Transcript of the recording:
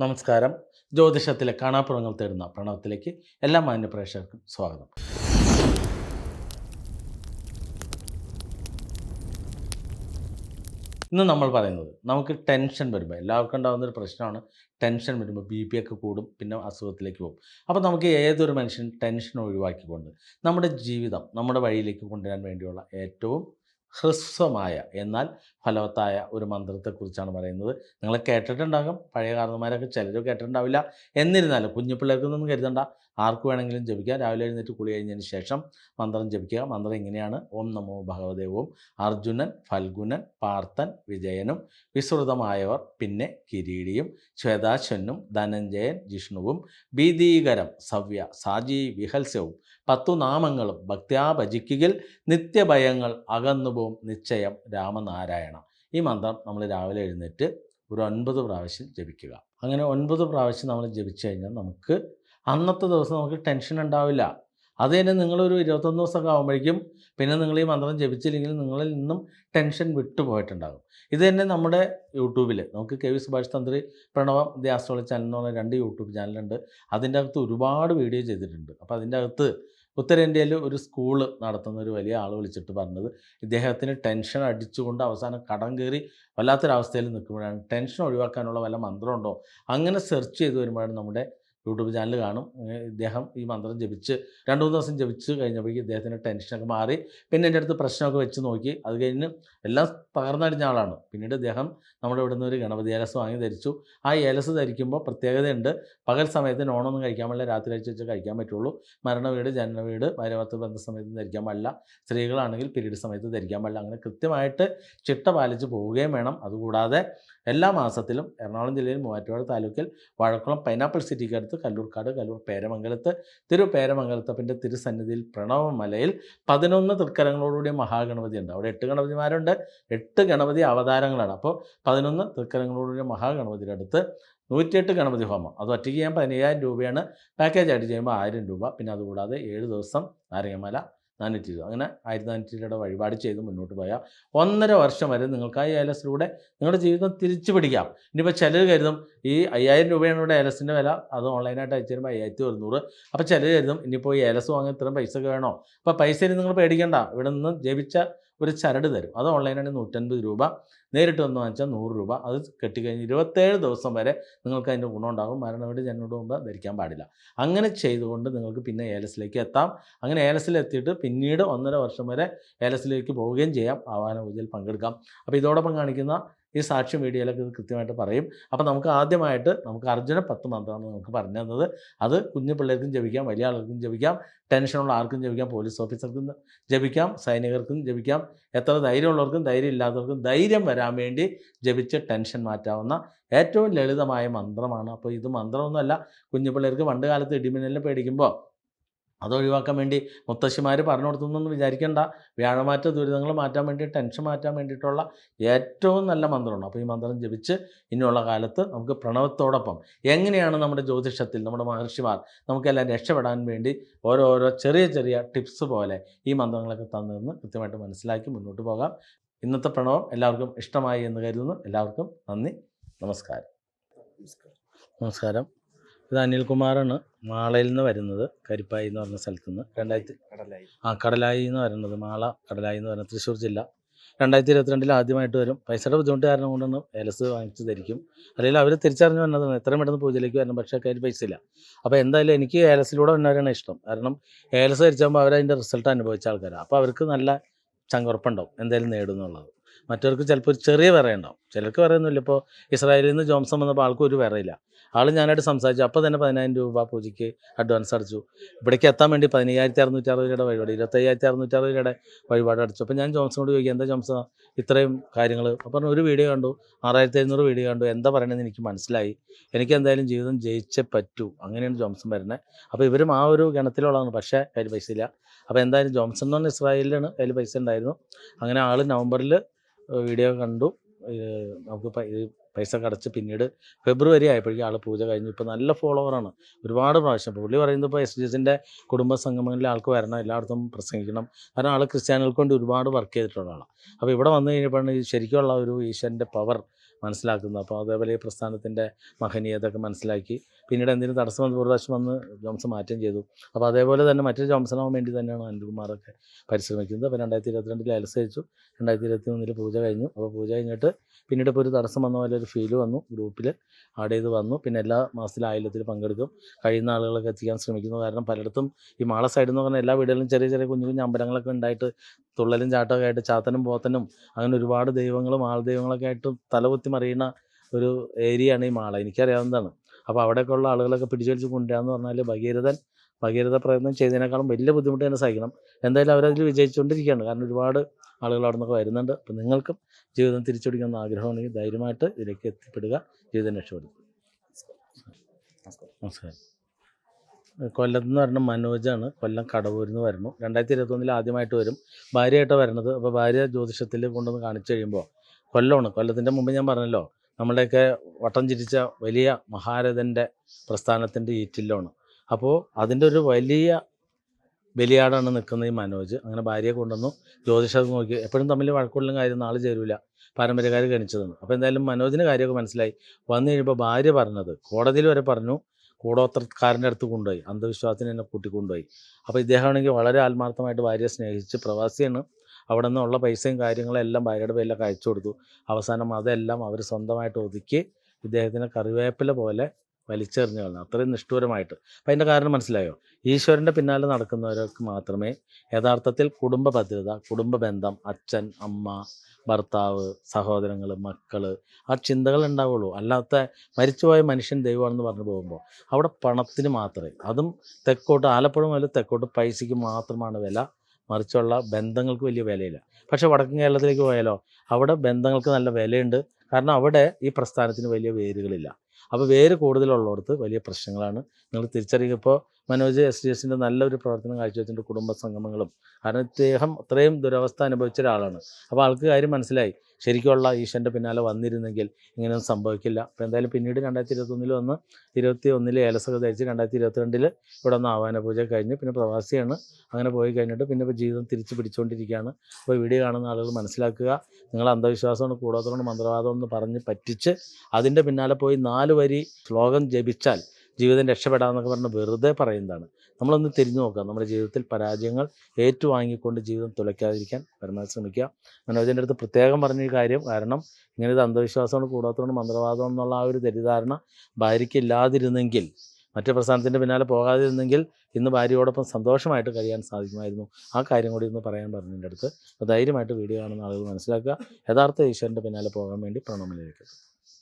നമസ്കാരം. ജ്യോതിഷത്തിലെ കാണാപ്പുറങ്ങൾ തേടുന്ന പ്രണവത്തിലേക്ക് എല്ലാ മാന്യ പ്രേക്ഷകർക്കും സ്വാഗതം. ഇന്ന് നമ്മൾ പറയുന്നത് നമുക്ക് ടെൻഷൻ വരുമ്പോൾ എല്ലാവർക്കും ഉണ്ടാകുന്ന ഒരു പ്രശ്നമാണ്. ടെൻഷൻ വരുമ്പോൾ ബി പി ഒക്കെ കൂടും പിന്നെ അസുഖത്തിലേക്ക് പോകും. അപ്പോൾ നമുക്ക് ഏതൊരു മനുഷ്യൻ ടെൻഷൻ ഒഴിവാക്കിക്കൊണ്ട് നമ്മുടെ ജീവിതം നമ്മുടെ വഴിയിലേക്ക് കൊണ്ടുവരാൻ വേണ്ടിയുള്ള ഏറ്റവും ഹ്രസ്വമായ എന്നാൽ ഫലവത്തായ ഒരു മന്ത്രത്തെക്കുറിച്ചാണ് പറയുന്നത്. നിങ്ങൾ കേട്ടിട്ടുണ്ടാകും. പഴയ കാരണന്മാരൊക്കെ ചിലർ കേട്ടിട്ടുണ്ടാവില്ല. എന്നിരുന്നാലും കുഞ്ഞു പിള്ളേർക്കൊന്നും കരുതണ്ട. ആർക്ക് വേണമെങ്കിലും ജപിക്കാം. രാവിലെ എഴുന്നേറ്റ് കുളി കഴിഞ്ഞതിന് ശേഷം മന്ത്രം ജപിക്കുക. മന്ത്രം ഇങ്ങനെയാണ്. ഓം നമോ ഭഗവതേ ഓം. അർജുനൻ ഫൽഗുനൻ പാർത്ഥൻ വിജയനും വിസ്തൃതമായവർ പിന്നെ കിരീടിയും ശ്വേതാശ്വനും ധനഞ്ജയൻ ജിഷ്ണുവും ഭീതീകരം സവ്യ സാജി വിഹൽസ്യവും പത്തു നാമങ്ങളും ഭക്ത്യാ ഭജിക്കുകിൽ നിത്യഭയങ്ങൾ അകന്നുപോകും നിശ്ചയം രാമനാരായണ. ഈ മന്ത്രം നമ്മൾ രാവിലെ എഴുന്നേറ്റ് ഒരു ഒൻപത് പ്രാവശ്യം ജപിക്കുക. അങ്ങനെ ഒൻപത് പ്രാവശ്യം നമ്മൾ ജപിച്ചു കഴിഞ്ഞാൽ നമുക്ക് അന്നത്തെ ദിവസം നമുക്ക് ടെൻഷൻ ഉണ്ടാവില്ല. അത് തന്നെ നിങ്ങളൊരു ഇരുപത്തൊന്ന് ദിവസമൊക്കെ ആകുമ്പോഴേക്കും പിന്നെ നിങ്ങൾ ഈ മന്ത്രം ജപിച്ചില്ലെങ്കിൽ നിങ്ങളിൽ നിന്നും ടെൻഷൻ വിട്ടുപോയിട്ടുണ്ടാകും ഇത് തന്നെ നമ്മുടെ യൂട്യൂബിൽ നമുക്ക് കെ വി സുഭാഷ് തന്ത്രി പ്രണവം ദി ആസ്ട്രോളജി ചാനൽ എന്ന് പറഞ്ഞ രണ്ട് യൂട്യൂബ് ചാനലുണ്ട്. അതിന്റെ അകത്ത് ഒരുപാട് വീഡിയോ ചെയ്തിട്ടുണ്ട്. അപ്പോൾ അതിന്റെ അകത്ത് ഉത്തരേന്ത്യയിൽ ഒരു സ്കൂൾ നടത്തുന്ന ഒരു വലിയ ആൾ വിളിച്ചിട്ട് പറഞ്ഞത് ഇദ്ദേഹത്തിന് ടെൻഷൻ അടിച്ചുകൊണ്ട് അവസാനം കടം കയറി വല്ലാത്തൊരവസ്ഥയിൽ നിൽക്കുമ്പോഴാണ്. ടെൻഷൻ ഒഴിവാക്കാനുള്ള വല്ല മന്ത്രമുണ്ടോ? അങ്ങനെ സെർച്ച് ചെയ്ത് വരുമ്പോഴാണ് നമ്മുടെ യൂട്യൂബ് ചാനൽ കാണും. ഇദ്ദേഹം ഈ മന്ത്രം ജപിച്ച് രണ്ട് മൂന്ന് ദിവസം ജപിച്ച് കഴിഞ്ഞപ്പോഴേക്കും ഇദ്ദേഹത്തിന്റെ ടെൻഷനൊക്കെ മാറി. പിന്നെ എന്റെ അടുത്ത് പ്രശ്നമൊക്കെ വെച്ച് നോക്കി. അത് കഴിഞ്ഞ് എല്ലാം തകർന്നടിഞ്ഞ ആളാണ്. പിന്നീട് ഇദ്ദേഹം നമ്മുടെ ഇവിടെ നിന്ന് ഒരു ഗണപതി ഏലസ് വാങ്ങി ധരിച്ചു. ആ ഏലസ് ധരിക്കുമ്പോൾ പ്രത്യേകതയുണ്ട്. പകൽ സമയത്ത് നോണൊന്നും കഴിക്കാൻ പാടില്ല രാത്രി കഴിച്ച് വെച്ച് കഴിക്കാൻ പറ്റുള്ളൂ. മരണ വീട് ജനന വീട് ഭാര്യഭർത്തൃ ബന്ധ സമയത്ത് ധരിക്കാൻ പാടില്ല സ്ത്രീകളാണെങ്കിൽ പീരീഡ് സമയത്ത് ധരിക്കാൻ പാടില്ല അങ്ങനെ കൃത്യമായിട്ട് ചിട്ട പാലിച്ച് പോവുകയും വേണം. അതുകൂടാതെ എല്ലാ മാസത്തിലും എറണാകുളം ജില്ലയിൽ മൂവാറ്റുപുഴ താലൂക്കിൽ വാഴക്കുളം പൈനാപ്പിൾ സിറ്റിക്ക് അടുത്ത് കല്ലൂർക്കാട് കല്ലൂർ പേരമംഗലത്ത് തിരു പേരമംഗലത്തപ്പിന്റെ തിരുസന്നിധിയിൽ പ്രണവമലയിൽ പതിനൊന്ന് തൃക്കരങ്ങളോടുകൂടിയ മഹാഗണപതി ഉണ്ട് അവിടെ എട്ട് ഗണപതിമാരുണ്ട്. എട്ട് ഗണപതി അവതാരങ്ങളാണ്. അപ്പോൾ പതിനൊന്ന് തൃക്കരങ്ങളോടുകൂടിയ മഹാഗണപതിയുടെ അടുത്ത് നൂറ്റിയെട്ട് ഗണപതി ഹോമം. അത് ഒറ്റയ്ക്ക് ചെയ്യാൻ പതിനയ്യായിരം രൂപയാണ്. പാക്കേജ് ആയിട്ട് ചെയ്യുമ്പോൾ ആയിരം രൂപ. പിന്നെ അതുകൂടാതെ ഏഴ് ദിവസം നാരങ്ങമല നാനൂറ്റി ഇരുപത് അങ്ങനെ ആയിരത്തി നാനൂറ്റി ഇരുപത് വഴിപാട് ചെയ്ത് മുന്നോട്ട് പോയാൽ ഒന്നര വർഷം വരെ നിങ്ങൾക്ക് ആ ഏലസിലൂടെ നിങ്ങളുടെ ജീവിതം തിരിച്ചു പിടിക്കാം. ഇനിയിപ്പോൾ ചിലർ കരുതും ഈ അയ്യായിരം രൂപയാണ് ഇവിടെ ഏലസിന്റെ വില അത് ഓൺലൈനായിട്ട് അയച്ചു തരുമ്പോൾ അയ്യായിരത്തി ഒരുന്നൂറ്. അപ്പോൾ ചിലർ കരുതും ഇനിയിപ്പോൾ ഈ ഏലസ് വാങ്ങാൻ ഇത്രയും പൈസ വേണോ? അപ്പോൾ പൈസ ഇനി നിങ്ങൾ പേടിക്കേണ്ട. ഇവിടെ നിന്ന് ജപിച്ച ഒരു ചരട് തരും. അത് ഓൺലൈനാണ് നൂറ്റൻപത് രൂപ. നേരിട്ട് വന്ന് വാങ്ങിച്ചാൽ നൂറ് രൂപ. അത് കെട്ടിക്കഴിഞ്ഞ് ഇരുപത്തേഴ് ദിവസം വരെ നിങ്ങൾക്ക് അതിന്റെ ഗുണമുണ്ടാകും മരണവീട് ജനനോട് മുമ്പ് ധരിക്കാൻ പാടില്ല. അങ്ങനെ ചെയ്തുകൊണ്ട് നിങ്ങൾക്ക് പിന്നെ ഏലസിലേക്ക് എത്താം. അങ്ങനെ ഏലസിലെത്തിയിട്ട് പിന്നീട് ഒന്നര വർഷം വരെ ഏലസിലേക്ക് പോവുകയും ചെയ്യാം. ആവാന പൂജയിൽ പങ്കെടുക്കാം. അപ്പോൾ ഇതോടൊപ്പം കാണിക്കുന്ന ഈ സാക്ഷ്യം വീഡിയോയിലൊക്കെ ഇത് കൃത്യമായിട്ട് പറയും. അപ്പോൾ നമുക്ക് ആദ്യമായിട്ട് നമുക്ക് അർജുന പത്ത് മന്ത്രമാണ് നമുക്ക് പറഞ്ഞു തന്നത്. അത് കുഞ്ഞു പിള്ളേർക്കും ജപിക്കാം വലിയ ആളുകൾക്കും ജപിക്കാം ടെൻഷനുള്ള ആർക്കും ജപിക്കാം പോലീസ് ഓഫീസർക്കും ജപിക്കാം സൈനികർക്കും ജപിക്കാം. എത്ര ധൈര്യമുള്ളവർക്കും ധൈര്യം ഇല്ലാത്തവർക്കും ധൈര്യം വരാൻ വേണ്ടി ജപിച്ച് ടെൻഷൻ മാറ്റാവുന്ന ഏറ്റവും ലളിതമായ മന്ത്രമാണ്. അപ്പോൾ ഇത് മന്ത്രമൊന്നുമല്ല. കുഞ്ഞു പിള്ളേർക്ക് പണ്ട് കാലത്ത് ഇടിമിന്നലിനെ പേടിക്കുമ്പോൾ അത് ഒഴിവാക്കാൻ വേണ്ടി മുത്തശ്ശിമാർ പറഞ്ഞു കൊടുത്തൊന്നും വിചാരിക്കേണ്ട. വ്യാഴമാറ്റ ദുരിതങ്ങൾ മാറ്റാൻ വേണ്ടി ടെൻഷൻ മാറ്റാൻ വേണ്ടിയിട്ടുള്ള ഏറ്റവും നല്ല മന്ത്രമാണ്. അപ്പോൾ ഈ മന്ത്രം ജപിച്ച് ഇനിയുള്ള കാലത്ത് നമുക്ക് പ്രണവത്തോടൊപ്പം എങ്ങനെയാണ് നമ്മുടെ ജ്യോതിഷത്തിൽ നമ്മുടെ മഹർഷിമാർ നമുക്കെല്ലാം രക്ഷപ്പെടാൻ വേണ്ടി ഓരോരോ ചെറിയ ചെറിയ ടിപ്സ് പോലെ ഈ മന്ത്രങ്ങളൊക്കെ തന്നിരുന്ന് കൃത്യമായിട്ട് മനസ്സിലാക്കി മുന്നോട്ട് പോകാം. ഇന്നത്തെ പ്രണവം എല്ലാവർക്കും ഇഷ്ടമായി എന്ന് കരുതുന്നു. എല്ലാവർക്കും നന്ദി. നമസ്കാരം. നമസ്കാരം. ഇത് അനിൽകുമാറാണ്. മാളയിൽ നിന്ന് വരുന്നത്. കരിപ്പായി എന്ന് പറഞ്ഞ സ്ഥലത്തു നിന്ന് രണ്ടായിരത്തി കടലായി. ആ കടലായി എന്ന് പറയുന്നത് മാള കടലായി എന്ന് പറയുന്നത് തൃശ്ശൂർ ജില്ല. രണ്ടായിരത്തി ഇരുപത്തിരണ്ടിൽ ആദ്യമായിട്ട് വരും. പൈസയുടെ ബുദ്ധിമുട്ട് കാരണം കൊണ്ടൊന്ന് ഏലസ് വാങ്ങിച്ച് ധരിക്കും അല്ലെങ്കിൽ അവർ തിരിച്ചറിഞ്ഞ് വന്നതാണ് എത്ര പെട്ടെന്ന് പൂജയിലേക്ക് വരണം പക്ഷേ കയ്യിൽ പൈസ ഇല്ല. അപ്പോൾ എന്തായാലും എനിക്ക് ഏലസിലൂടെ വന്നവരാണ് ഇഷ്ടം. കാരണം ഏലസ് ധരിച്ചാകുമ്പോൾ അവരതിന്റെ റിസൾട്ട് അനുഭവിച്ച ആൾക്കാരാണ് അപ്പോൾ അവർക്ക് നല്ല ചങ്കുറപ്പുണ്ടാവും. എന്തായാലും നേടും എന്നുള്ളത് മറ്റവർക്ക് ചിലപ്പോൾ ഒരു ചെറിയ വിറ ഉണ്ടാവും. ചിലർക്ക് വിറയൊന്നുമില്ല. ഇപ്പോൾ ഇസ്രായേലിൽ നിന്ന് ജോംസൺ വന്നപ്പോൾ ആൾക്കും ഒരു വിറയില്ല. ആൾ ഞാനായിട്ട് സംസാരിച്ചു. അപ്പോൾ തന്നെ പതിനായിരം രൂപ പൂജയ്ക്ക് അഡ്വാൻസ് അടച്ചു. ഇവിടേക്ക് എത്താൻ വേണ്ടി പതിനയ്യായിരത്തി അറുന്നൂറ്റി അറുപത് രൂപയുടെ വഴിപാട് ഇരുപത്തയ്യായിരത്തി അറുന്നൂറ്റി അറുപത് രൂപയുടെ വഴിപാട് അടച്ചു. അപ്പോൾ ഞാൻ ജോംസണോട് ചോദിക്കും എന്താ ജോംസൺ ഇത്രയും കാര്യങ്ങൾ അപ്പോൾ ഒരു വീഡിയോ കണ്ടു. ആറായിരത്തി എഴുന്നൂറ് വീഡിയോ കണ്ടു. എന്താ പറയണതെന്ന് എനിക്ക് മനസ്സിലായി. എനിക്ക് എന്തായാലും ജീവിതം ജയിച്ചേ പറ്റൂ. അങ്ങനെയാണ് ജോംസൺ വരുന്നത് അപ്പോൾ ഇവരും ആ ഒരു ഗണത്തിലുള്ളതാണ്. പക്ഷേ കയ്യിൽ പൈസ ഇല്ല അപ്പോൾ എന്തായാലും ജോംസൺ എന്ന് പറഞ്ഞ ഇസ്രായേലിലാണ് കയ്യിൽ പൈസ ഉണ്ടായിരുന്നു. അങ്ങനെ ആൾ നവംബറിൽ വീഡിയോ കണ്ടു. നമുക്ക് പൈസ കടച്ച് പിന്നീട് ഫെബ്രുവരി ആയപ്പോഴേക്കും ആൾ പൂജ കഴിഞ്ഞു. ഇപ്പോൾ നല്ല ഫോളോവറാണ് ഒരുപാട് പ്രാവശ്യം. ഇപ്പോൾ പുള്ളി പറയുന്നത് ഇപ്പോൾ എസ് ഡി എസിന്റെ കുടുംബ സംഗമങ്ങളിൽ ആൾക്ക് വരണം എല്ലായിടത്തും പ്രസംഗിക്കണം. കാരണം ആൾ ക്രിസ്ത്യാനികൾക്ക് വേണ്ടി ഒരുപാട് വർക്ക് ചെയ്തിട്ടുള്ള ആളാണ് അപ്പോൾ ഇവിടെ വന്നു കഴിഞ്ഞപ്പോഴാണ് ശരിക്കുള്ള ഒരു ഈശ്വരന്റെ പവർ മനസ്സിലാക്കുന്നത് അപ്പോൾ അതേപോലെ ഈ പ്രസ്ഥാനത്തിന്റെ മഹനീയതൊക്കെ മനസ്സിലാക്കി. പിന്നീട് എന്തെങ്കിലും തടസ്സം വന്ന് ഒരു പ്രാവശ്യം വന്ന് ജോംസ് മാറ്റം ചെയ്തു. അപ്പോൾ അതേപോലെ തന്നെ മറ്റൊരു ജോംസനാവാൻ വേണ്ടി തന്നെയാണ് അനിൽകുമാറൊക്കെ പരിശ്രമിക്കുന്നത്. അപ്പോൾ രണ്ടായിരത്തി ഇരുപത്തിരണ്ടിൽ അലസ് അയച്ചു രണ്ടായിരത്തി ഇരുപത്തി മൂന്നിൽ പൂജ കഴിഞ്ഞു. അപ്പോൾ പൂജ കഴിഞ്ഞിട്ട് പിന്നീട് ഇപ്പോൾ ഒരു തടസ്സം വന്ന പോലെ ഒരു ഫീൽ വന്നു. ഗ്രൂപ്പിൽ ആഡ് ചെയ്ത് വന്നു. പിന്നെ എല്ലാ മാസത്തിലും ആയില്ലത്തിൽ പങ്കെടുക്കും. കഴിയുന്ന ആളുകളൊക്കെ എത്തിക്കാൻ ശ്രമിക്കുന്നു. കാരണം പലയിടത്തും ഈ മാള സൈഡിൽ എന്ന് പറഞ്ഞാൽ എല്ലാ വീടുകളിലും ചെറിയ ചെറിയ കുഞ്ഞു കുഞ്ഞു അമ്പലങ്ങളൊക്കെ ഉണ്ടായിട്ട് തുള്ളലും ചാട്ടമൊക്കെ ആയിട്ട് ചാത്തനും പോത്തനും അങ്ങനെ ഒരുപാട് ദൈവങ്ങളും ആൾദൈവങ്ങളൊക്കെ ആയിട്ട് തലകുത്തി മറിയുന്ന ഒരു ഏരിയയാണ് ഈ മാള. എനിക്കറിയാവുന്നതാണ്. അപ്പോൾ അവിടെയൊക്കെ ഉള്ള ആളുകളൊക്കെ പിടിച്ചു വലിച്ച് കൊണ്ടുവരാന്ന് പറഞ്ഞാൽ ഭഗീരഥൻ ഭഗീരഥ പ്രയത്നം ചെയ്തതിനേക്കാളും വലിയ ബുദ്ധിമുട്ട് തന്നെ സഹിക്കണം. എന്തായാലും അവരതിൽ വിജയിച്ചുകൊണ്ടിരിക്കുകയാണ്. കാരണം ഒരുപാട് ആളുകൾ അവിടെ നിന്നൊക്കെ വരുന്നുണ്ട്. അപ്പം നിങ്ങൾക്കും ജീവിതം തിരിച്ചുപിടിക്കുന്ന ആഗ്രഹമുണ്ടെങ്കിൽ ധൈര്യമായിട്ട് ഇതിലേക്ക് എത്തിപ്പെടുക. ജീവിതം രക്ഷപ്പെടുത്തുക നമസ്കാരം. കൊല്ലത്ത് നിന്ന് പറഞ്ഞ മനോജാണ് കൊല്ലം കടവൂരിൽ നിന്ന് വരുന്നു. രണ്ടായിരത്തി ഇരുപത്തൊന്നിൽ ആദ്യമായിട്ട് വരും. ഭാര്യയായിട്ട് വരണത്. അപ്പോൾ ഭാര്യ ജ്യോതിഷത്തിൽ കൊണ്ടുവന്ന് കാണിച്ചു കഴിയുമ്പോൾ കൊല്ലമാണ് കൊല്ലത്തിന്റെ മുമ്പ് ഞാൻ പറഞ്ഞല്ലോ നമ്മുടെയൊക്കെ വട്ടം ചിരിച്ച വലിയ മഹാരഥന്റെ പ്രസ്ഥാനത്തിന്റെ ഈറ്റില്ലാണ്. അപ്പോൾ അതിന്റെ ഒരു വലിയ ബലിയാടാണ് നിൽക്കുന്ന ഈ മനോജ്. അങ്ങനെ ഭാര്യയെ കൊണ്ടുവന്നു. ജ്യോതിഷം നോക്കി. എപ്പോഴും തമ്മിൽ വഴക്കുള്ള കാര്യം നാളെ ചേരൂല. പാരമ്പര്യക്കാർ ഗണിച്ചതാണ്. അപ്പോൾ എന്തായാലും മനോജിന് കാര്യമൊക്കെ മനസ്സിലായി. വന്നു കഴിയുമ്പോൾ ഭാര്യ പറഞ്ഞത് കോടതിയിൽ വരെ പറഞ്ഞു. കൂടോത്രക്കാരന്റെ അടുത്ത് കൊണ്ടുപോയി. അന്ധവിശ്വാസത്തിന് എന്നെ കൂട്ടിക്കൊണ്ടുപോയി. അപ്പോൾ ഇദ്ദേഹമാണെങ്കിൽ വളരെ ആത്മാർത്ഥമായിട്ട് ഭാര്യയെ സ്നേഹിച്ച് പ്രവാസിയാണ്. അവിടെ നിന്നുള്ള പൈസയും കാര്യങ്ങളും എല്ലാം ഭാര്യയുടെ പേരിലൊക്കെ അയച്ചു കൊടുത്തു. അവസാനം അതെല്ലാം അവർ സ്വന്തമായിട്ട് ഒതുക്കി ഇദ്ദേഹത്തിന് കറിവേപ്പില പോലെ വലിച്ചെറിഞ്ഞു കളഞ്ഞു അത്രയും നിഷ്ഠൂരമായിട്ട്. അപ്പം അതിന്റെ കാരണം മനസ്സിലായോ? ഈശ്വരന്റെ പിന്നാലെ നടക്കുന്നവർക്ക് മാത്രമേ യഥാർത്ഥത്തിൽ കുടുംബ ഭദ്രത കുടുംബ ബന്ധം അച്ഛൻ അമ്മ ഭർത്താവ് സഹോദരങ്ങൾ മക്കൾ ആ ചിന്തകൾ ഉണ്ടാവുള്ളൂ. അല്ലാത്ത മരിച്ചുപോയ മനുഷ്യൻ ദൈവമാണെന്ന് പറഞ്ഞു പോകുമ്പോൾ അവിടെ പണത്തിന് മാത്രമേ അതും തെക്കോട്ട് ആലപ്പുഴ മുതൽ തെക്കോട്ട് പൈസയ്ക്ക് മാത്രമാണ് വില. മറിച്ചുള്ള ബന്ധങ്ങൾക്ക് വലിയ വിലയില്ല. പക്ഷേ വടക്കൻ കേരളത്തിലേക്ക് പോയാലോ അവിടെ ബന്ധങ്ങൾക്ക് നല്ല വിലയുണ്ട്. കാരണം അവിടെ ഈ പ്രസ്ഥാനത്തിന് വലിയ വേരുകളില്ല. അപ്പോൾ വേര് കൂടുതലുള്ളവർക്ക് വലിയ പ്രശ്നങ്ങളാണ്. നിങ്ങൾ തിരിച്ചറിയുക ഇപ്പോൾ മനോജ് എസ് ഡി എസിന്റെ നല്ലൊരു പ്രവർത്തനം കാഴ്ചവെച്ചിട്ടുണ്ട് കുടുംബ സംഗമങ്ങളും. കാരണം ഇദ്ദേഹം അത്രയും ദുരവസ്ഥ അനുഭവിച്ച ഒരാളാണ്. അപ്പോൾ ആൾക്ക് കാര്യം മനസ്സിലായി. ശരിക്കുള്ള ഈശ്വരന്റെ പിന്നാലെ വന്നിരുന്നെങ്കിൽ ഇങ്ങനെയൊന്നും സംഭവിക്കില്ല. അപ്പോൾ എന്തായാലും പിന്നീട് രണ്ടായിരത്തി ഇരുപത്തൊന്നിൽ വന്ന് ഇരുപത്തി ഒന്നിൽ ഏലസൊക്കെ ധരിച്ച് രണ്ടായിരത്തി ഇരുപത്തിരണ്ടിൽ ഇവിടെ വന്ന് ആവാന പൂജ കഴിഞ്ഞ് പിന്നെ പ്രവാസിയാണ്. അങ്ങനെ പോയി കഴിഞ്ഞിട്ട് പിന്നെ ഇപ്പോൾ ജീവിതം തിരിച്ചു പിടിച്ചുകൊണ്ടിരിക്കുകയാണ് അപ്പോൾ വീഡിയോ കാണുന്ന ആളുകൾ മനസ്സിലാക്കുക. നിങ്ങൾ അന്ധവിശ്വാസമാണ് കൂടാത്തതുകൊണ്ട് മന്ത്രവാദം എന്ന് പറഞ്ഞ് പറ്റിച്ച് അതിന്റെ പിന്നാലെ പോയി നാല് വരി ശ്ലോകം ജപിച്ചാൽ ജീവിതം രക്ഷപ്പെടാമെന്നൊക്കെ പറഞ്ഞ് വെറുതെ പറയുന്നതാണ്. നമ്മളൊന്ന് തിരിഞ്ഞു നോക്കുക. നമ്മുടെ ജീവിതത്തിൽ പരാജയങ്ങൾ ഏറ്റുവാങ്ങിക്കൊണ്ട് ജീവിതം തുലയ്ക്കാതിരിക്കാൻ പരമാവധി ശ്രമിക്കുക. മനോജന്റെ അടുത്ത് പ്രത്യേകം പറഞ്ഞൊരു കാര്യം. കാരണം ഇങ്ങനെ ഇത് അന്ധവിശ്വാസമാണ് കൂടാത്തതുകൊണ്ട് മന്ത്രവാദം എന്നുള്ള ആ ഒരു തെറ്റിദ്ധാരണ ഭാര്യയ്ക്കില്ലാതിരുന്നെങ്കിൽ മറ്റു പ്രസ്ഥാനത്തിന്റെ പിന്നാലെ പോകാതിരുന്നെങ്കിൽ ഇന്ന് ഭാര്യയോടൊപ്പം സന്തോഷമായിട്ട് കഴിയാൻ സാധിക്കുമായിരുന്നു. ആ കാര്യം കൂടി ഇന്ന് പറയാൻ പറഞ്ഞതിന്റെ അടുത്ത്. അപ്പോൾ ധൈര്യമായിട്ട് വീഡിയോ കാണുന്ന ആളുകൾ മനസ്സിലാക്കുക. യഥാർത്ഥ ഈശ്വരന്റെ പിന്നാലെ പോകാൻ വേണ്ടി പ്രണമിലേക്ക്